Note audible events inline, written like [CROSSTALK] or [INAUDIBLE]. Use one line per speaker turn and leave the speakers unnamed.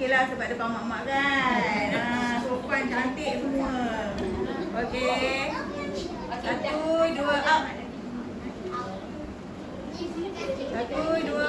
okey lah sebab depan mak-mak kan. [LAUGHS] Ah, ha, sopan cantik semua. Okey. Satu, dua, up. Satu, dua,